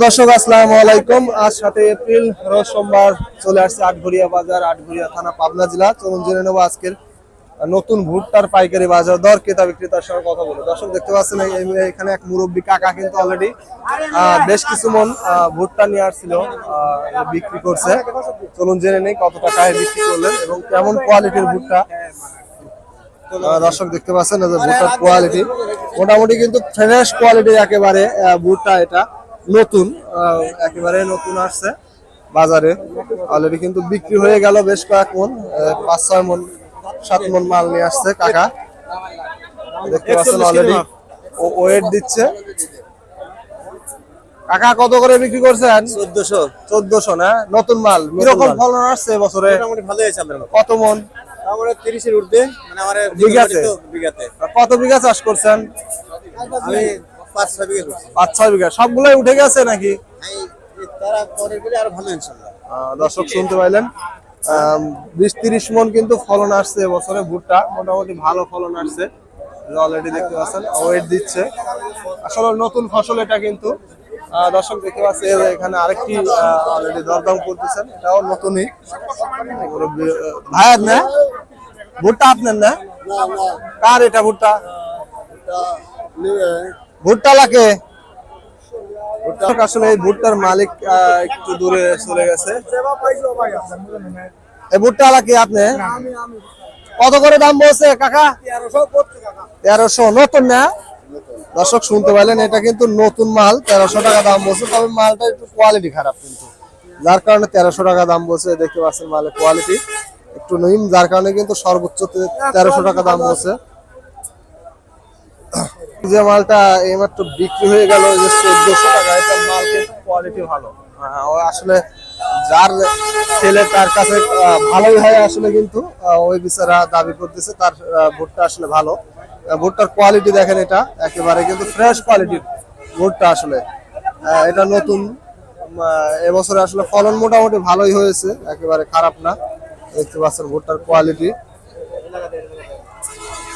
দর্শক, আসসালামু আলাইকুম। আজ সাথে এপ্রিল, রোজ সোমবার চলে আসছে আটঘরিয়া বাজার আটঘরিয়া থানা, পাবনা জেলা। চলুন জেনে নেব আজকের নতুন ভুট্টার পাইকারি বাজার, দর ক্রেতা বিক্রেতার সঙ্গে কথা বলে দর্শক, দেখতে পাচ্ছেন এখানে এক মুরব্বী কাকা কিন্তু অলরেডি বেশ কিছু মন ভুট্টা নিয়ে আসছিল বিক্রি করছে। চলুন জেনে নেই কত টাকায় বিক্রি করলেন এবং কেমন কোয়ালিটির ভুট্টা। দর্শক, দেখতে পাচ্ছেন ভুট্টার কোয়ালিটি মোটামুটি কিন্তু ফ্রেশ কোয়ালিটির একেবারে ভুট্টা এটা। নতুন আহ, একেবারে নতুন আসছে বাজারে। অলরেডি কিন্তু বিক্রি হয়ে গেল বেশ কয়েক মন পাঁচ ছয় মন সাত মন মাল নিয়ে আসছে কাকা। দেখতে পাচ্ছেন অলরেডি ওয়েট দিচ্ছে। কাকা কত করে বিক্রি করছেন? চোদ্দশো। চোদ্দশো না? নতুন মাল কীরকম ফলন আসছে এবছরে মোটামুটি ভালো হয়েছে আপনার কত মন? আমার তিরিশের উর্ধে মানে আমার বিঘাতে? বিঘাতে। কত বিঘা চাষ করছেন? আমি পাঁচ ছয় বিঘা করছি পাঁচ ছয় বিঘা। সবগুলাই উঠে গেছে নাকি? এই তারা পরের গেলে আরও ভালো ইনশাল্লাহ। দর্শক শুনতে পাইলেন। বিশ তিরিশ মন কিন্তু ফলন আসছে এবছরে ভুট্টা। মোটামুটি ভালো ফলন আসছে। অলরেডি দেখতে পাচ্ছেন ওয়েট দিচ্ছে। আসলে নতুন ফসল এটা কিন্তু। দর্শক দেখতে পাচ্ছে এখানে আরেকটি অলরেডি দরদাম করতেছেন। এটাও নতুনই। আহ, না ভুট্টা আপনার না? কার এটা ভুট্টা? ভুট্টা লাগে আসলে এই ভুট্টার মালিক একটু দূরে চলে গেছে। এই ভুট্টা লাগে আপনি? কত করে দাম বলছে, কাকা? তেরোশো, নতুন না? দর্শক, শুনতে পাইলেন, এটা কিন্তু নতুন মাল, তেরোশো টাকা দাম বলছে, তবে মালটা একটু কোয়ালিটি খারাপ কিন্তু। যার কারণে তেরোশো টাকা দাম বলছে, দেখতে পাচ্ছেন মালের কোয়ালিটি একটু নিম যার কারণে কিন্তু সর্বোচ্চ তেরোশো টাকা দাম বলছে। যে মালটা এইমাত্র বিক্রি হয়ে গেল যে চোদ্দশো টাকা, এটা মাল কিন্তু কোয়ালিটি ভালো। ও আসলে যার ছেলে তার কাছে ভালোই হয় আসলে কিন্তু ওই বিচারা দাবি করতেছে, তার ভুট্টা আসলে ভালো। ভুট্টার কোয়ালিটি দেখেন এটা, একেবারে কিন্তু ফ্রেশ কোয়ালিটির ভুট্টা আসলে। এটা নতুন এবছরে আসলে ফলন মোটামুটি ভালোই হয়েছে, একেবারে খারাপ না। দেখতে পাচ্ছেন ভুট্টার কোয়ালিটি